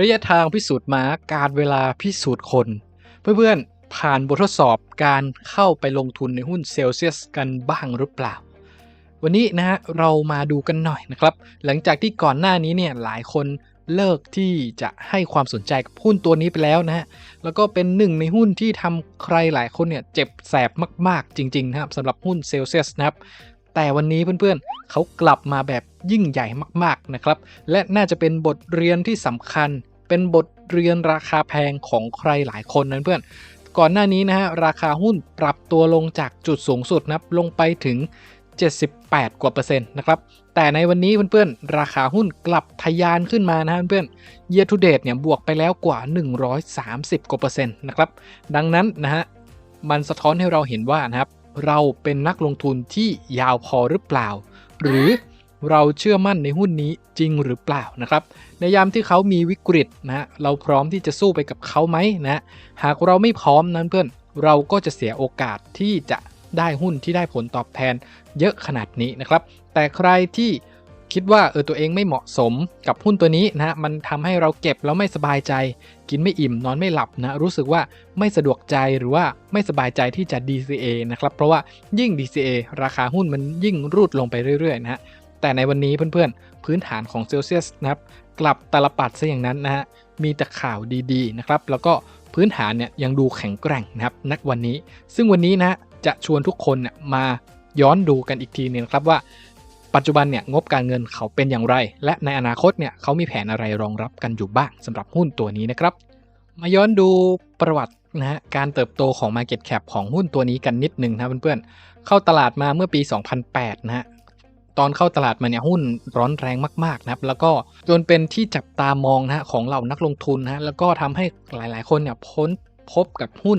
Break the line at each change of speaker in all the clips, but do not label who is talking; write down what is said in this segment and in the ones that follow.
ระยะทางพิสูจน์ม้าการเวลาพิสูจน์คน เพื่อนๆ ผ่านบททดสอบการเข้าไปลงทุนในหุ้นเซลเซียสกันบ้างหรือเปล่า วันนี้นะฮะเรามาดูกันหน่อยนะครับ หลังจากที่ก่อนหน้านี้เนี่ยหลายคนเลิกที่จะให้ความสนใจกับหุ้นตัวนี้ไปแล้วนะฮะ แล้วก็เป็นหนึ่งในหุ้นที่ทำใครหลายคนเนี่ยเจ็บแสบมากๆจริงๆนะครับสำหรับหุ้นเซลเซียสนะครับ แต่วันนี้เพื่อนๆเขากลับมาแบบยิ่งใหญ่มากๆนะครับ และน่าจะเป็นบทเรียนที่สำคัญ เป็นบทเรียนราคาแพงของใครหลายคนนะเพื่อน ก่อนหน้านี้นะฮะราคาหุ้นปรับตัวลงจากจุดสูงสุดนับลงไปถึง 78 กว่าเปอร์เซ็นต์นะครับแต่ในวันนี้เพื่อนๆ ราคาหุ้นกลับทะยานขึ้นมานะเพื่อนๆ year to date เนี่ยบวกไปแล้วกว่า 130 กว่าเปอร์เซ็นต์นะครับดังนั้นนะฮะมันสะท้อนให้เราเห็นว่านะครับเราเป็นนักลงทุนที่ยาวพอหรือเปล่า หรือ เราเชื่อมั่นในหุ้นนี้จริงหรือเปล่านะครับ ในยามที่เขามีวิกฤตนะเราพร้อมที่จะสู้ไปกับเขาไหมนะหากเราไม่พร้อมนั้นเพื่อนเราก็จะเสียโอกาสที่จะได้หุ้นที่ได้ผลตอบแทนเยอะขนาดนี้นะครับ แต่ใครที่คิดว่าเออตัวเองไม่เหมาะสมกับหุ้นตัวนี้นะมันทำให้เราเก็บแล้วไม่สบายใจ กินไม่อิ่มนอนไม่หลับนะรู้สึกว่าไม่สะดวกใจหรือว่าไม่สบายใจที่จะ DCA นะครับเพราะว่ายิ่ง DCA ราคาหุ้นมันยิ่งรูดลงไปเรื่อยๆนะฮะ แต่ในวันนี้เพื่อนๆ พื้นฐานของเซลเซียสนะครับกลับตลปัดซะอย่างนั้นนะฮะมีแต่ข่าวดีๆนะครับแล้วก็พื้นฐานเนี่ยยังดูแข็งแกร่งนะครับนักวันนี้ ซึ่งวันนี้นะจะชวนทุกคนเนี่ยมาย้อนดูกันอีกทีนึงครับว่า ปัจจุบันเนี่ยงบการเงินเขาเป็นอย่างไร และในอนาคตเนี่ยเขามีแผนอะไรรองรับกันอยู่บ้างสำหรับหุ้นตัวนี้นะครับ มาย้อนดูประวัตินะฮะการเติบโตของ Market Cap ของหุ้นตัวนี้กันนิดนึงนะเพื่อนๆเข้าตลาดมาเมื่อปี 2008 นะฮะ ตอนเข้าตลาดมาเนี่ยหุ้นร้อนแรงมากๆนะครับ แล้วก็จนเป็นที่จับตามองนะฮะของเหล่านักลงทุนนะฮะแล้วก็ทำให้หลายๆ คนเนี่ยพ้นพบกับหุ้น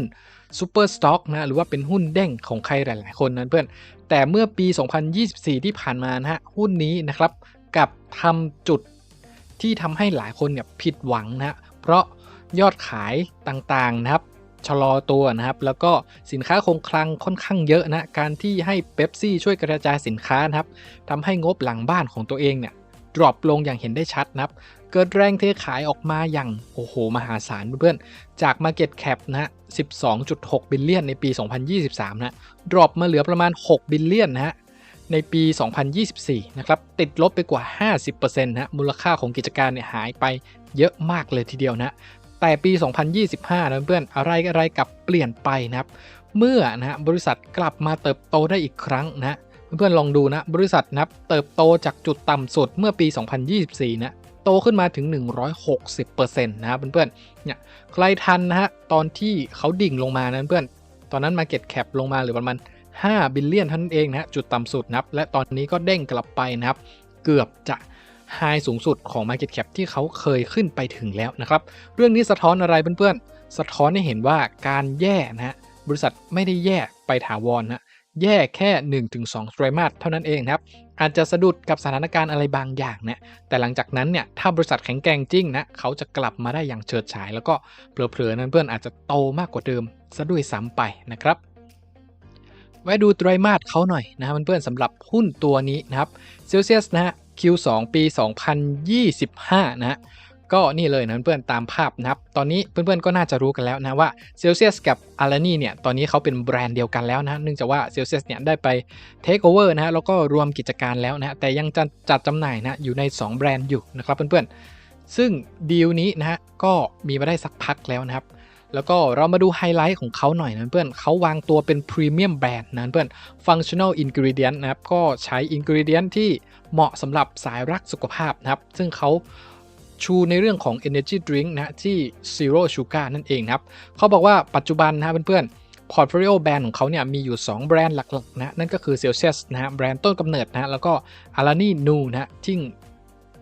ซูเปอร์สต็อกนะหรือว่าเป็นหุ้นเด้งของใครหลาย ๆ คนนั้นเพื่อน แต่เมื่อปี 2024 ที่ผ่านมานะฮะหุ้นนี้นะครับกับทำจุดที่ทำให้หลายคนเนี่ยผิดหวังนะเพราะยอดขายต่างๆนะครับ ชะลอตัวนะครับ แล้วก็สินค้าคงคลังค่อนข้างเยอะนะ การที่ให้เบปซี่ช่วยกระจายสินค้านะครับทำให้งบหลังบ้านของตัวเองเนี่ยดรอปลงอย่างเห็นได้ชัดนะครับ เกิดแรงเทขายออกมาอย่างโอ้โห มหาศาลเพื่อนๆ จาก Market Cap นะฮะ 12.6 บิลเลียนในปี 2023 นะ ดรอปมาเหลือประมาณ 6 บิลเลียนนะฮะ ในปี 2024 นะครับ ติดลบไปกว่า 50%นะมูลค่าของกิจการเนี่ยหายไปเยอะมากเลยทีเดียวนะ แต่ปี 2025 นะเพื่อนอะไรอะไรกับเปลี่ยนไปนะครับ เมื่อนะฮะบริษัทกลับมาเติบโตได้อีกครั้งนะเพื่อนๆลองดูนะบริษัทนับเติบโตจากจุดต่ำสุดเมื่อปี 2024 นะโตขึ้นมาถึง 160%นะครับเพื่อนๆเนี่ยใครทันนะฮะตอนที่เขาดิ่งลงมานะเพื่อน ตอนนั้น Market Cap ลงมาหรือประมาณ 5 บิลเลียนท่านเองนะจุดต่ำสุดนับและตอนนี้ก็เด้งกลับไปนะครับ เกือบจะ ไฮสูงสุดของ Market Cap ที่เขาเคยขึ้นไปถึงแล้วนะครับ เรื่องนี้สะท้อนอะไรเพื่อนๆ สะท้อนให้เห็นว่าการแย่นะฮะบริษัทไม่ได้แย่ไปถาวรนะแย่แค่ 1-2ไตรมาสเท่านั้นเองครับ อาจจะสะดุดกับสถานการณ์อะไรบางอย่างนะแต่หลังจากนั้นเนี่ยถ้าบริษัทแข็งแกร่งจริงนะเขาจะกลับมาได้อย่างเฉิดฉาย แล้วก็เผลอๆนั้นเพื่อนอาจจะโตมากกว่าเดิมซะด้วยซ้ำไปนะครับไว้ดูไตรมาสเขาหน่อยนะเพื่อนๆสำหรับหุ้นตัวนี้นะครับเซลเซียสนะฮะ Q2 ปี 2025นะฮะก็นี่เลยนะเพื่อนๆตามภาพนะครับ ตอนนี้เพื่อนๆก็น่าจะรู้กันแล้วนะว่าเซลเซียสกับอารานี่เนี่ยตอนนี้เขาเป็นแบรนด์เดียวกันแล้วนะเนื่องจากว่าเซลเซียสเนี่ยได้ไปเทคโอเวอร์นะฮะแล้วก็รวมกิจการแล้วนะแต่ยังจะจัดจำหน่ายนะอยู่ใน 2 แบรนด์อยู่นะครับเพื่อนๆ ซึ่งดีลนี้นะฮะก็มีมาได้สักพักแล้วนะครับ แล้วก็เรามาดูไฮไลท์ของเขาหน่อยนะเพื่อนเขาวางตัวเป็นพรีเมียมแบรนด์นะเพื่อน functional ingredient นะครับ ก็ใช้ ingredient ที่เหมาะสำหรับสายรักสุขภาพนะครับ ซึ่งเขาชูในเรื่องของ energy drink นะที่ zero sugar นั่นเองครับเขาบอกว่าปัจจุบันนะเพื่อนๆ portfolio แบรนด์ของเขาเนี่ยมีอยู่ 2 แบรนด์หลักๆนะนั่นก็คือ Celsius นะฮะแบรนด์ต้นกำเนิดนะแล้วก็ Alani Nu นะที่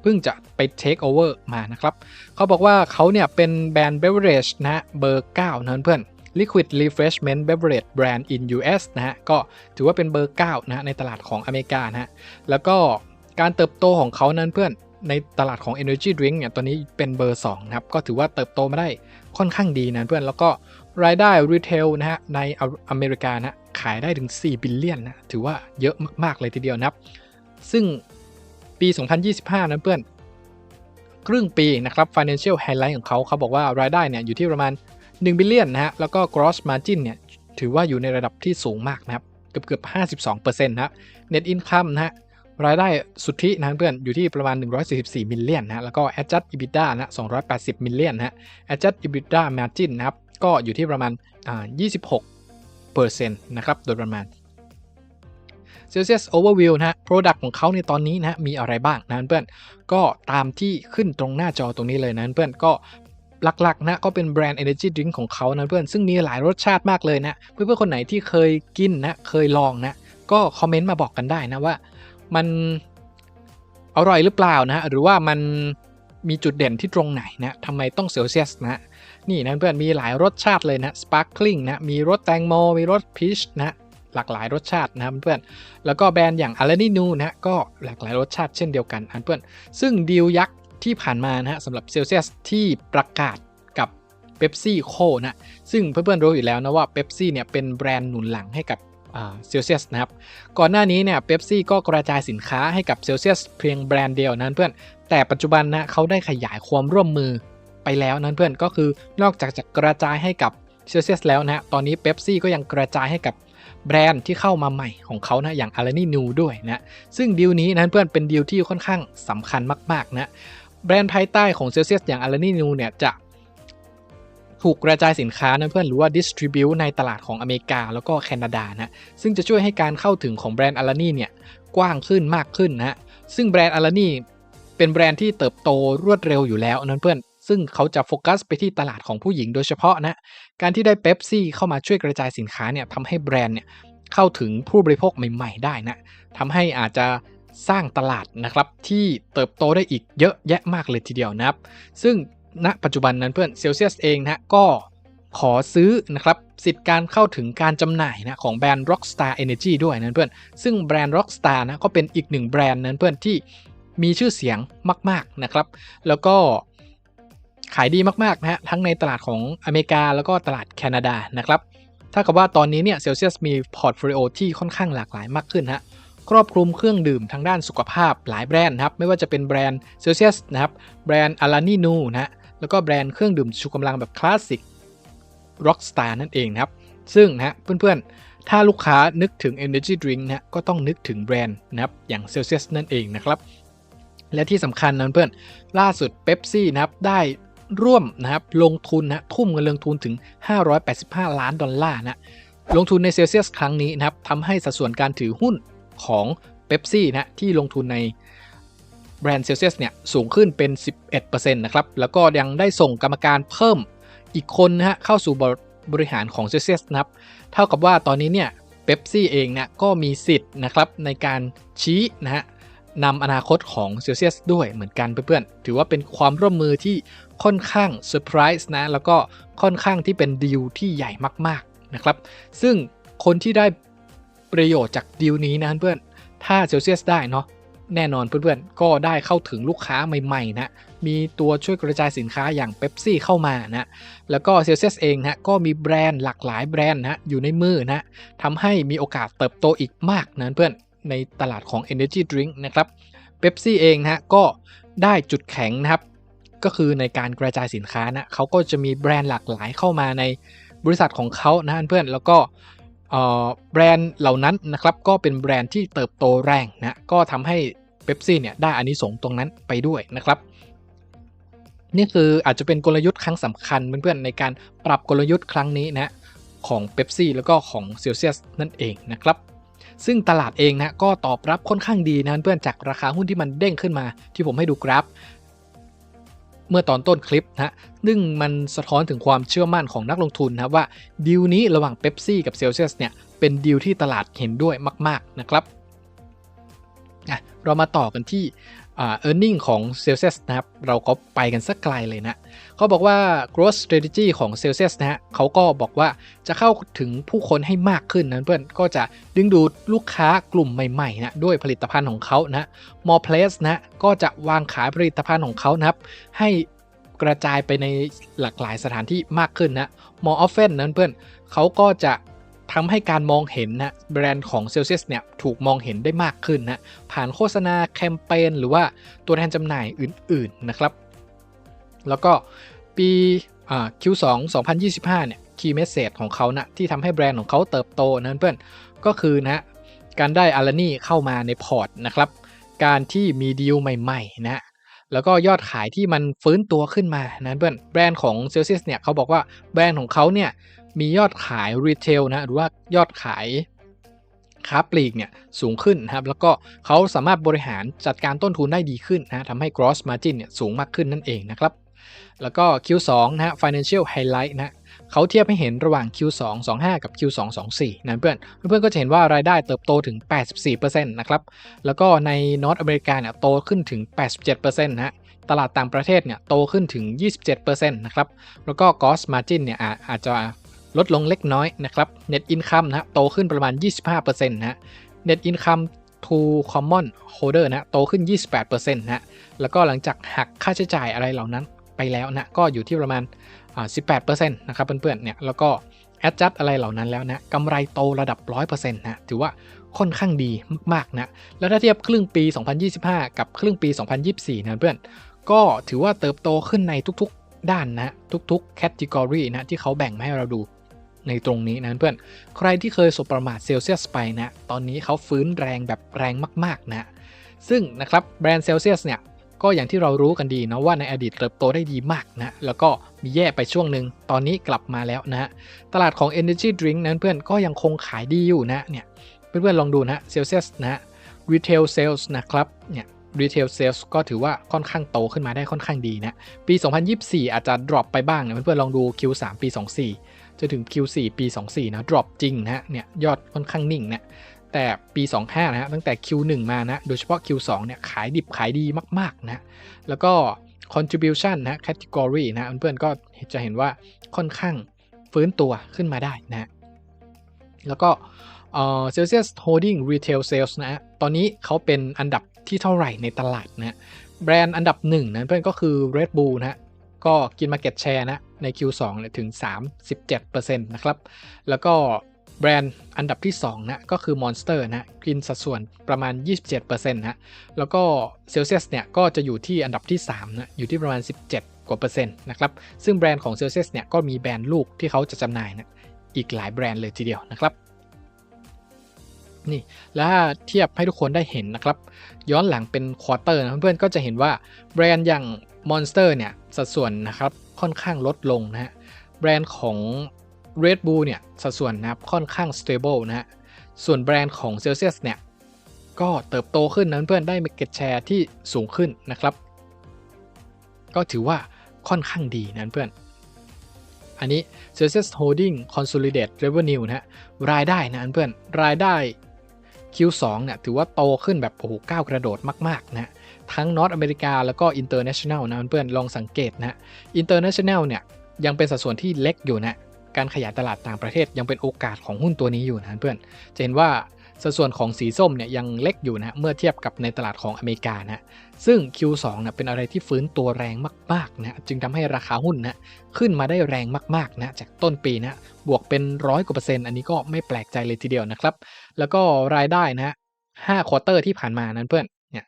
เพิ่งจะไป take over มานะครับเขาบอกว่าเขาเนี่ยเป็นแบรนด์ beverage นะเบอร์ 9 นะเพื่อน Liquid Refreshment Beverage Brand in US นะฮะก็ถือว่าเป็นเบอร์ 9นะในตลาดของอเมริกานะฮะแล้วก็การเติบโตของเขานั้นเพื่อนในตลาดของ Energy Drink เนี่ยตอนนี้เป็นเบอร์ 2 นะครับ ก็ถือว่าเติบโตมาได้ค่อนข้างดีนะเพื่อนแล้วก็รายได้รีเทลนะฮะในอเมริกานะขายได้ถึง 4 บิลเลียนนะถือว่าเยอะมาก ๆ เลยทีเดียวนะครับ ซึ่ง ปี 2025 นะเพื่อน ครึ่งปีนะครับ financial highlight ของเขาเขาบอกว่ารายได้เนี่ยอยู่ที่ประมาณ1 billion นนะฮะ แล้วก็ gross margin เนี่ยถือว่าอยู่ในระดับที่สูงมากนะครับ เกือบเกือบ52%นะ net income นะฮะรายได้สุทธินะเพื่อนอยู่ที่ประมาณ 144 มิลเลียนนะแล้วก็ adjust EBITDA นะ280 มิลเลียนนะ adjust EBITDA margin นะครับก็อยู่ที่ประมาณอ่า26%นะครับโดยประมาณ Celsius Overview นะฮะ Product ของเขาในตอนนี้นะมีอะไรบ้างนะเพื่อนก็ตามที่ขึ้นตรงหน้าจอตรงนี้เลยนะเพื่อนก็หลักๆนะก็เป็นแบรนด์ Energy Drink ของเขานะเพื่อนซึ่งมีหลายรสชาติมากเลยนะ เพื่อนๆคนไหนที่เคยกินนะเคยลองนะก็คอมเมนต์มาบอกกันได้นะว่ามันอร่อยหรือเปล่านะหรือว่ามันมีจุดเด่นที่ตรงไหนนะทำไมต้องเซลเซียสนะนี่นะเพื่อนมีหลายรสชาติเลยนะ Sparkling นะมีรสแตงโม มีรสพีชนะ หลากหลายรสชาตินะครับเพื่อนแล้วก็แบรนด์อย่าง a l a n i n u นะก็หลากหลายรสชาติเช่นเดียวกันเพื่อนซึ่งดีลยักษ์ที่ผ่านมานะฮะสำหรับเซลเซียสที่ประกาศกับเ e ปซี่โคนะซึ่งเพื่อนๆรู้อยู่แล้วนะว่าเ e ปซี่เนี่ยเป็นแบรนด์หนุนหลังให้กับเซลเซียสนะครับ ก่อนหน้านี้เนี่ยเ e ปซี่ก็กระจายสินค้าให้กับเซลเซียสเพียงแบรนด์เดียวนั้นเพื่อน แต่ปัจจุบันนะเขาได้ขยายความร่วมมือไปแล้วนั้นเพื่อนก็คือนอกจากจะกระจายให้กับเซลเซียสแล้วนะตอนนี้เ e ปซี่ก็ยังกระจายให้กับ แบรนด์ที่เข้ามาใหม่ของเขานะอย่าง a l a n i n u ด้วยนะซึ่งดีลนี้นั้นเพื่อนเป็นดีลที่ค่อนข้างสำคัญมากๆนะแบรนด์ภายใต้ของ Celsius อย่าง a l a n i n u เนี่ยจะถูกกระจายสินค้านะเพื่อนหรือว่า distribute ในตลาดของอเมริกาแล้วก็แคนาดานะซึ่งจะช่วยให้การเข้าถึงของแบรนด์ a l a n i เนี่ยกว้างขึ้นมากขึ้นนะซึ่งแบรนด์ a l a n i เป็นแบรนด์ที่เติบโตรวดเร็วอยู่แล้วนั้นเพื่อนซึ่งเขาจะโฟกัสไปที่ตลาดของผู้หญิงโดยเฉพาะนะ การที่ได้เ e ปซี่เข้ามาช่วยกระจายสินค้าเนี่ยทำให้แบรนด์เนี่ยเข้าถึงผู้บริโภคใหม่ ๆ ได้นะทำให้อาจจะสร้างตลาดนะครับที่เติบโตได้อีกเยอะแยะมากเลยทีเดียวนะครับ ซึ่งณปัจจุบันนั้นเพื่อนเซลเซียสเองนะก็ขอซื้อนะครับสิทธิ์การเข้าถึงการจำหน่ายนะของแบรนด์ Rockstar Energy ด้วยนั้นเพื่อน ซึ่งแบรนด์ Rockstar นะก็เป็นอีกหนึ่งแบรนด์นั้นเพื่อนที่มีชื่อเสียงมาก ๆนะครับ แล้วก็ ขายดีมากๆนะฮะทั้งในตลาดของอเมริกาแล้วก็ตลาดแคนาดานะครับถ้ากับว่าตอนนี้เนี่ยเซลเซียสมีพอร์ตโฟลิโอที่ค่อนข้างหลากหลายมากขึ้นฮะครอบคลุมเครื่องดื่มทางด้านสุขภาพหลายแบรนด์นะครับไม่ว่าจะเป็นแบรนด์เซลเซียสนะครับแบรนด์อารานีนูนะฮะแล้วก็แบรนด์เครื่องดื่มชูกำลังแบบคลาสสิกร็อกสตาร์นั่นเองนะครับซึ่งนะเพื่อนๆ ถ้าลูกค้านึกถึง Energy Drink นะก็ต้องนึกถึงแบรนด์นะครับอย่างเซลเซียสนั่นเองนะครับและที่สำคัญนะเพื่อนล่าสุดเบปซี่นะครับได้ ร่วมนะครับลงทุนนะทุ่มเงินลงทุนถึง 585 ล้านดอลลาร์นะลงทุนในเซลเซียสครั้งนี้นะครับทำให้สัดส่วนการถือหุ้นของเบปซี่นะที่ลงทุนในแบรนด์เซลเซียสเนี่ยสูงขึ้นเป็น 11%นะครับ แล้วก็ยังได้ส่งกรรมการเพิ่มอีกคนนะฮะเข้าสู่บริหารของเซลเซียสนะครับ เท่ากับว่าตอนนี้เนี่ยเบปซี่เองนะก็มีสิทธิ์นะครับในการชี้นะฮะนำอนาคตของเซลเซียสด้วยเหมือนกันเพื่อนๆ ถือว่าเป็นความร่วมมือที่ ค่อนข้างเซอร์ไพรส์นะ แล้วก็ค่อนข้างที่เป็นดีลที่ใหญ่มากๆนะครับ ซึ่งคนที่ได้ประโยชน์จากดีลนี้นะเพื่อน ถ้าเซลเซียสได้เนาะแน่นอนเพื่อนๆ ก็ได้เข้าถึงลูกค้าใหม่ๆนะ มีตัวช่วยกระจายสินค้าอย่างเ e ปซี่เข้ามานะ แล้วก็เซลเซียสเองนะก็มีแบรนด์หลากหลายแบรนด์นะอยู่ในมือนะทำให้มีโอกาสเติบโตอีกมากนะเพื่อนในตลาดของ Energy Drink นะครับเ e ปซี่เองนะก็ได้จุดแข็งนะครับ ก็คือในการกระจายสินค้านะเขาก็จะมีแบรนด์หลากหลายเข้ามาในบริษัทของเขานะเพื่อนแล้วก็แบรนด์เหล่านั้นนะครับก็เป็นแบรนด์ที่เติบโตแรงนะก็ทำให้เบปซี่เนี่ยได้อานิสงส์ตรงนั้นไปด้วยนะครับ นี่คืออาจจะเป็นกลยุทธ์ครั้งสำคัญเพื่อนๆในการปรับกลยุทธ์ครั้งนี้นะของเบปซี่แล้วก็ของเซลเซียสนั่นเองนะครับซึ่งตลาดเองนะก็ตอบรับค่อนข้างดีนะเพื่อนจากราคาหุ้นที่มันเด้งขึ้นมาที่ผมให้ดูกราฟ เมื่อตอนต้นคลิปนะซึ่งมันสะท้อนถึงความเชื่อมั่นของนักลงทุนนะว่าดีลนี้ระหว่างเ e ปซี่กับเซลเซียสเนี่ยเป็นดีลที่ตลาดเห็นด้วยมาก ๆ นะครับเรามาต่อกันที่ เออร์เน็งของ Celsius นะครับ เราก็ไปกันสักไกลเลยนะเขาบอกว่า growth strategy ของ Celsius นะฮะเขาก็บอกว่าจะเข้าถึงผู้คนให้มากขึ้นนะเพื่อนก็จะดึงดูดลูกค้ากลุ่มใหม่ๆนะด้วยผลิตภัณฑ์ของเขานะ more place นะก็จะวางขายผลิตภัณฑ์ของเขานะครับ ให้กระจายไปในหลากหลายสถานที่มากขึ้นนะ more often นั้นเพื่อนเขาก็จะ ทำให้การมองเห็นนะแบรนด์ของ Celsius เนี่ยถูกมองเห็นได้มากขึ้นนะผ่านโฆษณาแคมเปญหรือว่าตัวแทนจำหน่ายอื่นๆนะครับ แล้วก็ปีอ่า Q2 2025เนี่ย Key Message ของเขานะที่ทำให้แบรนด์ของเขาเติบโตนั้นเพื่อนก็คือนะการได้อารานี่เข้ามาในพอร์ตนะครับการที่มีดีลใหม่ๆนะแล้วก็ยอดขายที่มันฟื้นตัวขึ้นมานะเพื่อนแบรนด์ของ Celsius เนี่ยเขาบอกว่าแบรนด์ของเขาเนี่ย มียอดขายรีเทลนะหรือว่ายอดขายค้าปลีกเนี่ยสูงขึ้นนะครับแล้วก็เขาสามารถบริหารจัดการต้นทุนได้ดีขึ้นนะทำให้ gross margin เนี่ยสูงมากขึ้นนั่นเองนะครับ แล้วก็ Q2 นะฮะ financial highlight นะเขาเทียบให้เห็นระหว่าง Q2 25 กับ Q2 24นะเพื่อนเพื่อนก็จะเห็นว่ารายได้เติบโตถึง 84%นะครับแล้วก็ในนอตอเมริกาเนี่ยโตขึ้นถึง 87%นะฮะตลาดต่างประเทศเนี่ยโตขึ้นถึง 27%นะครับแล้วก็ gross margin เนี่ยอาจจะ ลดลงเล็กน้อยนะครับ net income นะโตขึ้นประมาณ 25%นะ net income to common holder นะโตขึ้น 28%นะแล้วก็หลังจากหักค่าใช้จ่ายอะไรเหล่านั้นไปแล้วนะ ก็อยู่ที่ประมาณ 18%นะครับเพื่อนๆ เนี่ย แล้วก็ adjust อะไรเหล่านั้นแล้วนะกำไรโตระดับ 100%นะถือว่าค่อนข้างดีมากๆนะ แล้วถ้าเทียบครึ่งปี 2025 กับครึ่งปี 2024 นะเพื่อน ก็ถือว่าเติบโตขึ้นในทุกๆด้านนะ ทุกๆแคตตากรีนะที่เขาแบ่งมาให้เราดู ในตรงนี้นะเพื่อนใครที่เคยสบประมาทเซลเซียสไปนะตอนนี้เขาฟื้นแรงแบบแรงมากๆนะซึ่งนะครับแบรนด์เซลเซียสเนี่ยก็อย่างที่เรารู้กันดีนะว่าในอดีตเติบโตได้ดีมากนะแล้วก็มีแย่ไปช่วงหนึ่งตอนนี้กลับมาแล้วนะตลาดของ Energy Drink นั้นเพื่อนก็ยังคงขายดีอยู่นะเนี่ยเพื่อนๆลองดูนะเซลเซียสนะ Retail Sales นะครับเนี่ย Retail Sales ก็ถือว่าค่อนข้างโตขึ้นมาได้ค่อนข้างดีนะ ปี 2024 อาจจะ drop ไปบ้างนะเพื่อนๆลองดู Q3 ปี 24 จะถึง Q4 ปี 24 นะ drop จริงนะฮะ เนี่ย ยอดค่อนข้างนิ่งนะ แต่ปี 25 นะฮะ ตั้งแต่ Q1 มานะ โดยเฉพาะ Q2 เนี่ย ขายดิบขายดีมาก ๆ นะ แล้วก็ contribution นะ category นะ เพื่อนๆ ก็จะเห็นว่าค่อนข้างฟื้นตัวขึ้นมาได้นะ แล้วก็ Celsius Holding Retail Sales นะ ตอนนี้เขาเป็นอันดับที่เท่าไหร่ในตลาดนะ แบรนด์อันดับหนึ่งนะเพื่อนก็คือ Red Bull นะ ก็กิน Market Share นะ ใน Q2 เนี่ยถึง 37%นะครับ แล้วก็แบรนด์อันดับที่ 2 นะ ก็คือ Monster นะกินสัดส่วนประมาณ 27%นะแล้วก็ Celsius เนี่ย ก็จะอยู่ที่อันดับที่ 3 นะ อยู่ที่ประมาณ 17 กว่าเปอร์เซ็นต์นะครับ ซึ่งแบรนด์ของ Celsius เนี่ย ก็มีแบรนด์ลูกที่เขาจะจำหน่ายนะอีกหลายแบรนด์เลยทีเดียวนะครับนี่แล้วเทียบให้ทุกคนได้เห็นนะครับ ย้อนหลังเป็นควอเตอร์นะเพื่อนๆก็จะเห็นว่าแบรนด์อย่าง Monster เนี่ยสัดส่วนนะครับค่อนข้างลดลงนะฮะแบรนด์ของ Red Bull เนี่ยสัดส่วนนะครับค่อนข้าง stable นะฮะส่วนแบรนด์ของ Celsius เนี่ยก็เติบโตขึ้นนั้นเพื่อนได้ market share ที่สูงขึ้นนะครับ ก็ถือว่าค่อนข้างดีนั้นเพื่อน อันนี้ Celsius Holding Consolidated Revenue นะฮะรายได้นะเพื่อนรายได้ Q2 เนี่ยถือว่าโตขึ้นแบบโอ้โหก้าวกระโดดมากๆนะทั้งนอตอเมริกาแล้วก็อินเตอร์เนชั่นแนลนะเพื่อนลองสังเกตนะอินเตอร์เนชั่นแนลเนี่ยยังเป็นสัดส่วนที่เล็กอยู่นะการขยายตลาดต่างประเทศยังเป็นโอกาสของหุ้นตัวนี้อยู่นะเพื่อนจะเห็นว่าสัดส่วนของสีส้มเนี่ยยังเล็กอยู่นะเมื่อเทียบกับในตลาดของอเมริกานะซึ่ง Q2 นะเป็นอะไรที่ฟื้นตัวแรงมากๆนะจึงทำให้ราคาหุ้นนะขึ้นมาได้แรงมากๆนะจากต้นปีนะบวกเป็นร้อยกว่าเปอร์เซ็นต์อันนี้ก็ไม่แปลกใจเลยทีเดียวนะครับ แล้วก็รายได้นะ5ควอเตอร์ที่ผ่านมานั้นเพื่อนเนี่ย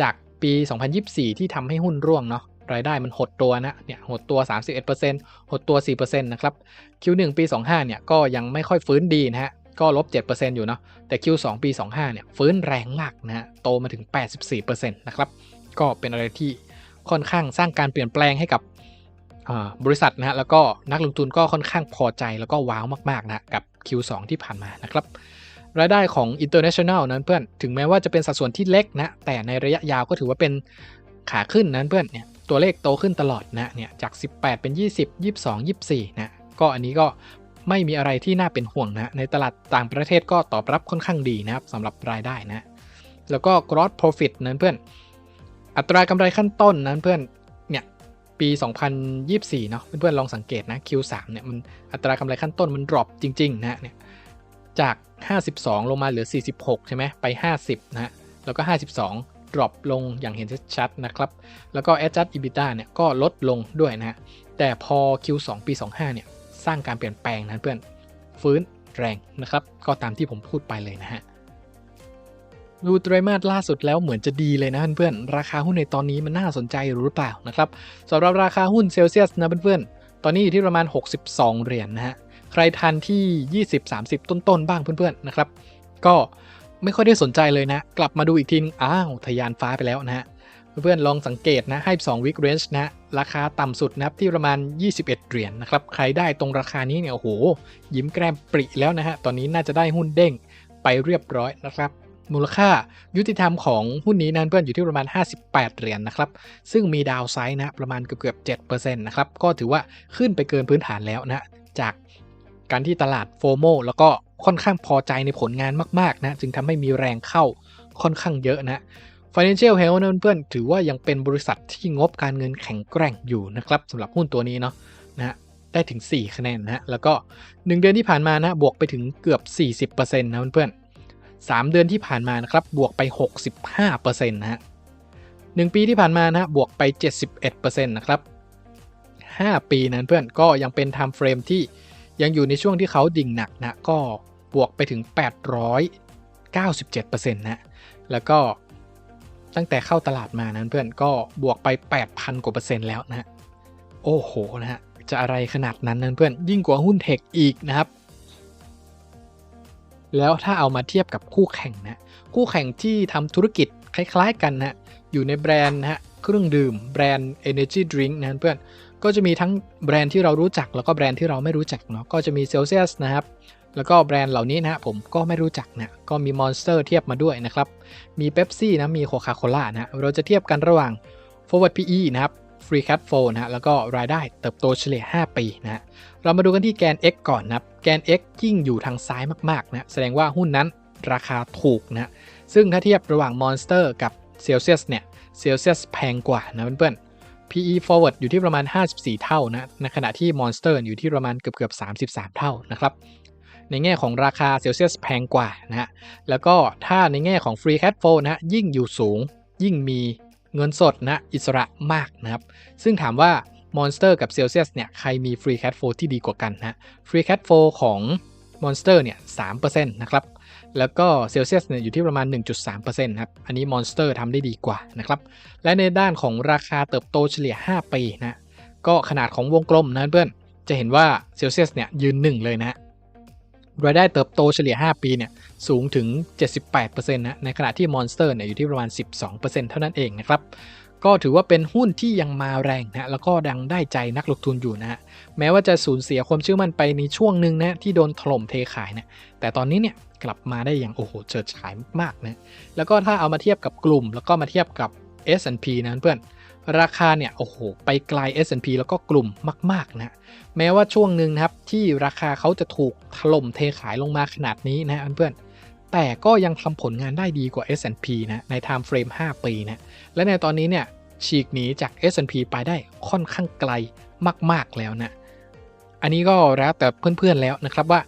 จากปี 2024 ที่ทำให้หุ้นร่วงเนาะรายได้มันหดตัวนะเนี่ยหดตัว 31%หดตัว 4%นะครับ Q1 ปี 25 เนี่ยก็ยังไม่ค่อยฟื้นดีนะฮะก็ลบ 7%อยู่เนาะแต่ Q2 ปี 25 เนี่ยฟื้นแรงมากนะฮะโตมาถึง 84%นะครับก็เป็นอะไรที่ค่อนข้างสร้างการเปลี่ยนแปลงให้กับบริษัทนะฮะแล้วก็นักลงทุนก็ค่อนข้างพอใจแล้วก็ว้าวมากๆนะกับ Q2 ที่ผ่านมานะครับ รายได้ของ International นั้นเพื่อนถึงแม้ว่าจะเป็นสัดส่วนที่เล็กนะแต่ในระยะยาวก็ถือว่าเป็นขาขึ้นนั้นเพื่อนเนี่ยตัวเลขโตขึ้นตลอดนะเนี่ยจาก 18 เป็น 20 22 24นะก็อันนี้ก็ไม่มีอะไรที่น่าเป็นห่วงนะในตลาดต่างประเทศก็ตอบรับค่อนข้างดีนะครับสำหรับรายได้นะแล้วก็ gross profit นั้นเพื่อน อัตรากำไรขั้นต้นนั้นเพื่อนเนี่ยปี 2024 เนาะเพื่อนๆลองสังเกตนะ Q3 เนี่ยมันอัตรากำไรขั้นต้นมัน drop จริง ๆ นะเนี่ย จาก 52 ลงมาเหลือ 46 ใช่ไหมไป 50 นะฮะ แล้วก็ 52 drop ลงอย่างเห็นชัดๆนะครับ แล้วก็ adjust EBITDA เนี่ยก็ลดลงด้วยนะฮะ แต่พอ Q2 ปี 25 เนี่ย สร้างการเปลี่ยนแปลงนะเพื่อน ฟื้นแรงนะครับ ก็ตามที่ผมพูดไปเลยนะฮะดูไตรมาสล่าสุดแล้วเหมือนจะดีเลยนะเพื่อนๆ ราคาหุ้นในตอนนี้มันน่าสนใจหรือเปล่านะครับสำหรับราคาหุ้นเซลเซียสนะเพื่อนๆ ตอนนี้อยู่ที่ประมาณ 62 เหรียญนนะฮะ ใครทันที่ 20-30 ต้นๆ บ้างเพื่อนๆ นะครับ ก็ไม่ค่อยได้สนใจเลยนะ กลับมาดูอีกทีนึงอ้าวทะยานฟ้าไปแล้วนะฮะ เพื่อนๆ ลองสังเกตนะ ให้ 2 week range นะ ราคาต่ำสุดนะครับที่ประมาณ 21 เหรียญนนะครับ ใครได้ตรงราคานี้เนี่ย โอ้โห ยิ้มแกล้มปริแล้วนะฮะ ตอนนี้น่าจะได้หุ้นเด้งไปเรียบร้อยนะครับมูลค่ายุติธรรมของหุ้นนี้นั้นเพื่อนอยู่ที่ประมาณ 58 เหรียญนนะครับ ซึ่งมีดาวไซด์นะประมาณเกือบเกือบ7%นะครับ ก็ถือว่าขึ้นไปเกินพื้นฐานแล้วนะ จาก การที่ตลาดโฟโมแล้วก็ค่อนข้างพอใจในผลงานมากๆนะจึงทำให้มีแรงเข้าค่อนข้างเยอะนะ Financial Health นะเพื่อนถือว่ายังเป็นบริษัทที่งบการเงินแข็งแกร่งอยู่นะครับสำหรับหุ้นตัวนี้เนาะนะได้ถึง 4 คะแนนนะแล้วก็ 1 เดือนที่ผ่านมานะบวกไปถึงเกือบ 40%นะเพื่อนๆ3เดือนที่ผ่านมานะครับบวกไป 65%นะฮะ1ปีที่ผ่านมานะบวกไป 71%นะครับ5ปีนั้นเพื่อนก็ยังเป็น time frame ที่ ยังอยู่ในช่วงที่เขาดิ่งหนักนะก็บวกไปถึง 897%นะแล้วก็ตั้งแต่เข้าตลาดมานั้นเพื่อนก็บวกไป 8,000 กว่าเปอร์เซ็นต์แล้วนะโอ้โหนะฮะจะอะไรขนาดนั้นนั้นเพื่อนยิ่งกว่าหุ้นเทคอีกนะครับ แล้วถ้าเอามาเทียบกับคู่แข่งนะคู่แข่งที่ทำธุรกิจคล้ายๆกันนะอยู่ในแบรนด์นะฮะเครื่องดื่มแบรนด์ Energy Drink นะเพื่อน ก็จะมีทั้งแบรนด์ที่เรารู้จักแล้วก็แบรนด์ที่เราไม่รู้จักเนาะก็จะมี Celsius นะครับแล้วก็แบรนด์เหล่านี้นะผมก็ไม่รู้จักนะก็มี Monster เทียบมาด้วยนะครับ มี Pepsi นะมี Coca-Cola นะเราจะเทียบกันระหว่าง forward PE นะครับ free cash flow นะฮะแล้วก็รายได้เติบโตเฉลี่ย 5 ปีนะฮะเรามาดูกันที่แกน x ก่อนนะครับแกน x ยิ่งอยู่ทางซ้ายมากๆนะแสดงว่าหุ้นนั้นราคาถูกนะซึ่งถ้าเทียบระหว่าง Monster กับ Celsius เนี่ย Celsius แพงกว่านะเพื่อนๆ PE forward อยู่ที่ประมาณ 54 เท่านะในขณะที่ Monster อยู่ที่ประมาณเกือบเกือบ33 เท่านะครับในแง่ของราคา Celsius แพงกว่านะฮะ แล้วก็ถ้าในแง่ของ free cash flow นะยิ่งอยู่สูง ยิ่งมีเงินสดนะอิสระมากนะครับ ซึ่งถามว่า Monster กับ Celsius เนี่ยใครมี Free Cash Flow ที่ดีกว่ากันนะ Free Cash Flow ของ Monster เนี่ย3%นะครับ แล้วก็ Celsius เนี่ยอยู่ที่ประมาณ 1.3%ครับ อันนี้ Monster ทำได้ดีกว่านะครับ และในด้านของราคาเติบโตเฉลี่ย 5 ปีนะ ก็ขนาดของวงกลมนะเพื่อน จะเห็นว่า Celsius เนี่ยยืนหนึ่งเลยนะรายได้เติบโตเฉลี่ย 5 ปีเนี่ยสูงถึง 78%นะ ในขณะที่ Monster เนี่ยอยู่ที่ประมาณ 12%เท่านั้นเองนะครับ ก็ถือว่าเป็นหุ้นที่ยังมาแรงนะแล้วก็ดังได้ใจนักลงทุนอยู่นะฮะแม้ว่าจะสูญเสียความเชื่อมั่นไปในช่วงหนึ่งนะที่โดนถล่มเทขายเนะแต่ตอนนี้เนี่ยกลับมาได้อย่างโอ้โหเฉิดฉายมากๆนะแล้วก็ถ้าเอามาเทียบกับกลุ่ม แล้วก็มาเทียบกับ S&P นะเพื่อนราคาเนี่ยโอ้โหไปไกล S&P แล้วก็กลุ่มมากๆนะแม้ว่าช่วงหนึ่งนะครับที่ราคาเขาจะถูกถล่มเทขายลงมาขนาดนี้นะเพื่อน แต่ก็ยังทำผลงานได้ดีกว่า S&P นะใน time frame 5 ปีนะและในตอนนี้เนี่ยฉีกหนีจาก S&P ไปได้ค่อนข้างไกลมาก ๆ แล้วนะ อันนี้ก็แล้วแต่เพื่อน ๆ แล้วนะครับว่า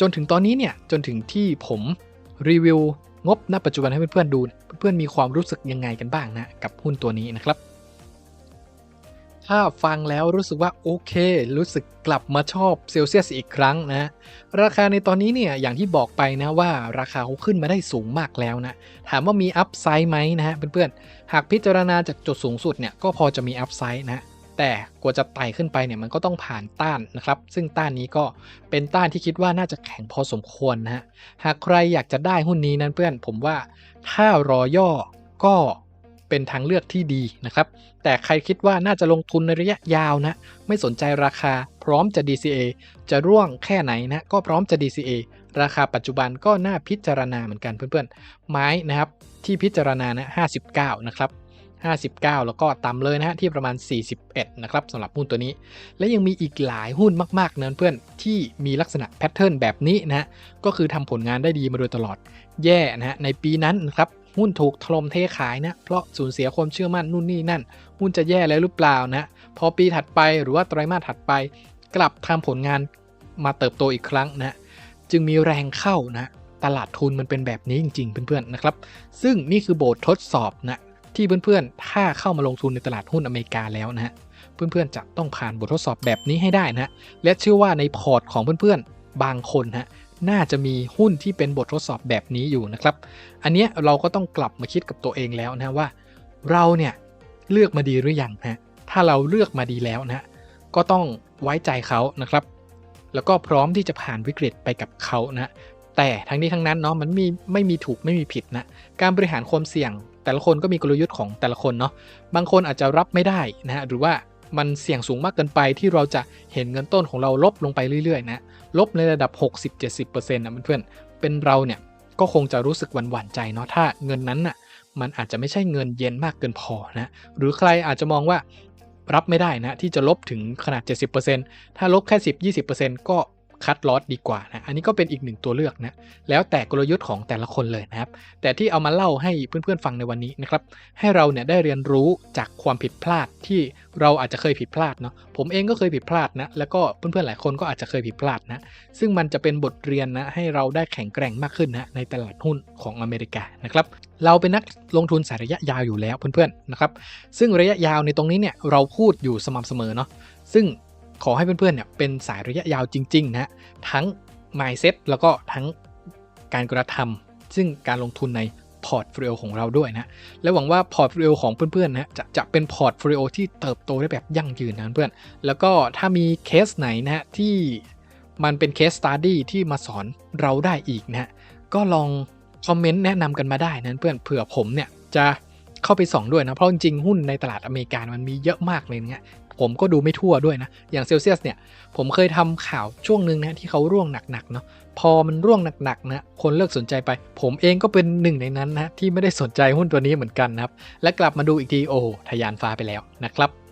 จนถึงตอนนี้เนี่ย จนถึงที่ผมรีวิวงบณปัจจุบันให้เพื่อนๆดู เพื่อนๆมีความรู้สึกยังไงกันบ้างนะ กับหุ้นตัวนี้นะครับ ถ้าฟังแล้วรู้สึกว่าโอเค รู้สึกกลับมาชอบเซลเซียสอีกครั้งนะราคาในตอนนี้เนี่ยอย่างที่บอกไปนะว่าราคาเขาขึ้นมาได้สูงมากแล้วนะ ถามว่ามีอัพไซด์ไหมนะฮะเพื่อนๆ หากพิจารณาจากจุดสูงสุดเนี่ยก็พอจะมีอัพไซด์นะแต่กว่าจะไต่ขึ้นไปเนี่ยมันก็ต้องผ่านต้านนะครับ ซึ่งต้านนี้ก็เป็นต้านที่คิดว่าน่าจะแข็งพอสมควรนะฮะหากใครอยากจะได้หุ้นนี้นั้นเพื่อนผมว่าถ้ารอย่อก็ เป็นทางเลือกที่ดีนะครับ แต่ใครคิดว่าน่าจะลงทุนในระยะยาวนะ ไม่สนใจราคาพร้อมจะ DCA จะร่วงแค่ไหนนะ ก็พร้อมจะ DCA ราคาปัจจุบันก็น่าพิจารณาเหมือนกันเพื่อนๆ ไม้นะครับที่พิจารณานะ59 นะครับ59 แล้วก็ต่ำเลยนะฮะที่ประมาณ 41 นะครับสำหรับหุ้นตัวนี้ และยังมีอีกหลายหุ้นมากๆนะเพื่อนที่มีลักษณะแพทเทิร์นแบบนี้นะก็คือทำผลงานได้ดีมาโดยตลอดแย่นะฮะในปีนั้นนะครับ หุ้นถูกถล่มเทขายนะ เพราะสูญเสียความเชื่อมั่นนู่นนี่นั่น หุ้นจะแย่แล้วหรือเปล่านะ พอปีถัดไปหรือว่าไตรมาสถัดไป กลับทำผลงานมาเติบโตอีกครั้งนะ จึงมีแรงเข้านะ ตลาดทุนมันเป็นแบบนี้จริง ๆ เพื่อนๆนะครับ ซึ่งนี่คือบททดสอบนะที่เพื่อนๆ ถ้าเข้ามาลงทุนในตลาดหุ้นอเมริกาแล้วนะฮะ เพื่อนๆ จะต้องผ่านบททดสอบแบบนี้ให้ได้นะ และเชื่อว่าในพอร์ตของเพื่อนๆ บางคนฮะ น่าจะมีหุ้นที่เป็นบททดสอบแบบนี้อยู่นะครับ อันเนี้ยเราก็ต้องกลับมาคิดกับตัวเองแล้วนะว่า เราเนี่ยเลือกมาดีหรือยังนะถ้าเราเลือกมาดีแล้วนะก็ต้องไว้ใจเขานะครับ แล้วก็พร้อมที่จะผ่านวิกฤตไปกับเขานะแต่ทั้งนี้ทั้งนั้นเนาะมันมีไม่มีถูกไม่มีผิดนะการบริหารความเสี่ยง แต่ละคนก็มีกลยุทธ์ของแต่ละคนเนาะบางคนอาจจะรับไม่ได้นะฮะหรือว่ามันเสี่ยงสูงมากเกินไปที่เราจะเห็นเงินต้นของเราลบลงไปเรื่อยๆนะ ลบในระดับ 60-70%นะเพื่อนๆเป็นเราเนี่ยก็คงจะรู้สึกหวั่นๆใจเนาะถ้าเงินนั้นน่ะมันอาจจะไม่ใช่เงินเย็นมากเกินพอนะหรือใครอาจจะมองว่ารับไม่ได้นะที่จะลบถึงขนาด 70%ถ้าลบแค่ 10-20%ก็ คัดลอสดีกว่านะอันนี้ก็เป็นอีกหนึ่งตัวเลือกนะแล้วแต่กลยุทธ์ของแต่ละคนเลยนะครับแต่ที่เอามาเล่าให้เพื่อนๆฟังในวันนี้นะครับให้เราเนี่ยได้เรียนรู้จากความผิดพลาดที่เราอาจจะเคยผิดพลาดเนาะผมเองก็เคยผิดพลาดนะแล้วก็เพื่อนๆหลายคนก็อาจจะเคยผิดพลาดนะซึ่งมันจะเป็นบทเรียนนะให้เราได้แข็งแกร่งมากขึ้นนะในตลาดหุ้นของอเมริกานะครับเราเป็นนักลงทุนสายระยะยาวอยู่แล้วเพื่อนๆนะครับซึ่งระยะยาวในตรงนี้เนี่ยเราพูดอยู่สม่ำเสมอเนาะซึ่ง ขอให้เพื่อนๆเนี่ยเป็นสายระยะยาวจริงๆนะทั้ง mindset แล้วก็ทั้งการกระทำซึ่งการลงทุนในพอร์ตโฟลิโอของเราด้วยนะ และหวังว่าพอร์ตโฟลิโอของเพื่อนๆนะจะจะเป็นพอร์ตโฟลิโอที่เติบโตได้แบบยั่งยืนนะเพื่อน แล้วก็ถ้ามีเคสไหนนะฮะที่มันเป็นเคสสต u d ดี้ที่มาสอนเราได้อีกนะฮะก็ลองคอมเมนต์แนะนำกันมาได้นะเพื่อนเผื่อผมเนี่ยจะเข้าไปส่องด้วยนะ เพราะจริงๆหุ้นในตลาดอเมริกามันมีเยอะมากเลยเนี่ย ผมก็ดูไม่ทั่วด้วยนะ อย่างเซลเซียสเนี่ย ผมเคยทำข่าวช่วงหนึ่งนะที่เขาร่วงหนักๆเนาะ พอมันร่วงหนักๆนะคนเลิกสนใจไป ผมเองก็เป็นหนึ่งในนั้นนะที่ไม่ได้สนใจหุ้นตัวนี้เหมือนกันนะครับ และกลับมาดูอีกทีโอ้ทะยานฟ้าไปแล้วนะครับ